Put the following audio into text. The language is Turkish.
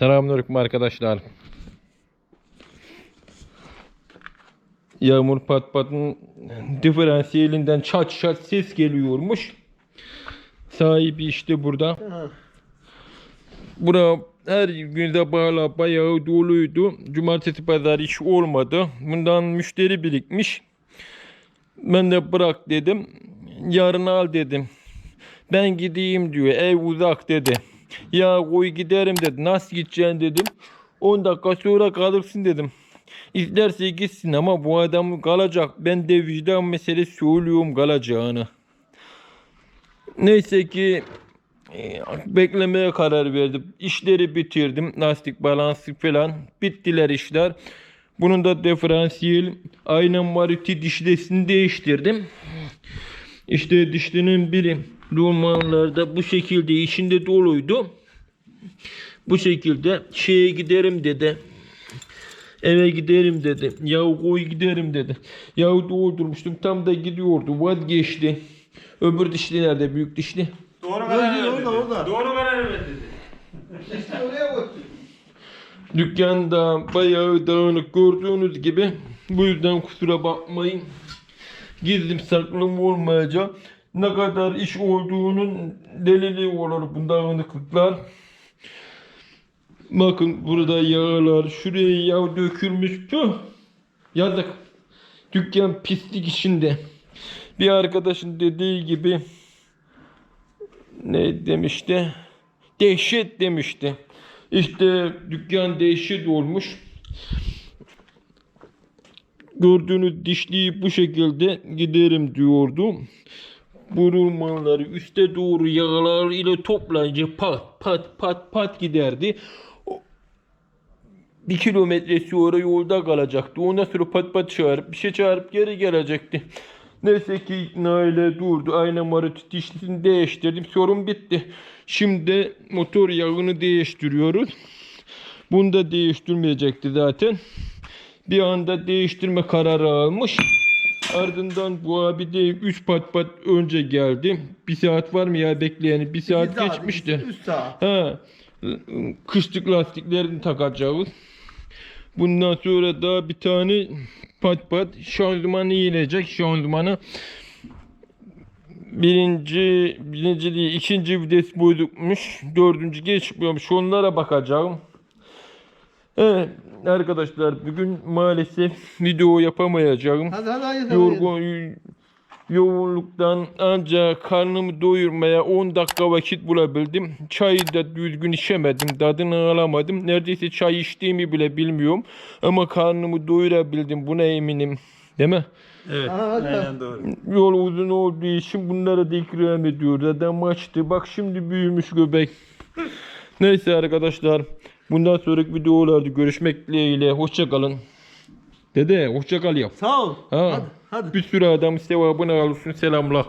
Selamünaleyküm arkadaşlar. Yağmur pat patın diferansiyelinden çat çat ses geliyormuş. Sahibi işte burada. Bura her gün de bağla bayağı doluydu. Cumartesi pazar iş olmadı. Bundan müşteri birikmiş. Ben de bırak dedim. Yarın al dedim. Ben gideyim diyor. Ev uzak dedi. Ya koy giderim dedi. Nasıl gideceksin dedim. 10 dakika sonra kalırsın dedim. İsterse gitsin ama bu adam kalacak. Ben de vicdan meselesi söylüyorum kalacağını. Neyse ki e, beklemeye karar verdim. İşleri bitirdim. Lastik balansı falan. Bittiler işler. Bunun da diferansiyel ayna mariti dişlesini değiştirdim. İşte dişlinin biri romanlarda bu şekilde içinde doluydu. Bu şekilde şeye giderim dedi. Eve giderim dedi. Yahu koy giderim dedi. Yahu doldurmuştum tam da gidiyordu vazgeçti. Öbür dişli nerede büyük dişli? Doğru karar ver orada, dedi. orada. Doğru karar ver dedi. İşte oraya koy. Dükkanda bayağı dağınık gördüğünüz gibi. Bu yüzden kusura bakmayın. Gizlim saklım olmayacak. Ne kadar iş olduğunun delili olur bu dağınıklıklar. Bakın burada yağlar, şuraya yağ dökülmüş. Tüh! Yazık. Dükkan pislik içinde. Bir arkadaşın dediği gibi ne demişti? Dehşet demişti. İşte dükkan dehşet olmuş. Gördüğünüz dişliği bu şekilde giderim diyordu. Bu rulmanları üste doğru yağlar ile toplayınca pat pat pat pat giderdi. Bir kilometre sonra yolda kalacaktı. Ondan sonra pat pat çağırıp bir şey çağırıp geri gelecekti. Neyse ki ikna ile durdu. Ayna marut dişlisini değiştirdim. Sorun bitti. Şimdi motor yağını değiştiriyoruz. Bunu da değiştirmeyecekti zaten. Bir anda değiştirme kararı almış. Ardından bu abi de 3 pat pat önce geldi. Bir saat var mı ya bekleyeni? Bir saat saat, geçmişti. Üst saat. Ha, kışlık lastiklerini takacağız. Bundan sonra da bir tane pat pat şanzımanı yiyecek. Şanzımanı birinci, birinci değil, ikinci vites bozukmuş. Dördüncü geçmiyormuş. Onlara bakacağım. Evet arkadaşlar bugün maalesef video yapamayacağım. Hadi hadi hadi. Yorgun yoğunluktan ancak karnımı doyurmaya 10 dakika vakit bulabildim. Çayı da düzgün içemedim. Tadını alamadım. Neredeyse çay içtiğimi bile bilmiyorum. Ama karnımı doyurabildim. Buna eminim. Değil mi? Evet. Hadi. Aynen doğru. Yol uzun olduğu için bunlara da ikram ediyor. Zaten maçtı. Bak şimdi büyümüş göbek. Neyse arkadaşlar. Bundan sonraki videolarda görüşmek dileğiyle. Hoşçakalın. Dede hoşçakal yap. Sağ ol. Ha. Hadi hadi. Bir sürü adam sevabını alırsın selamlar.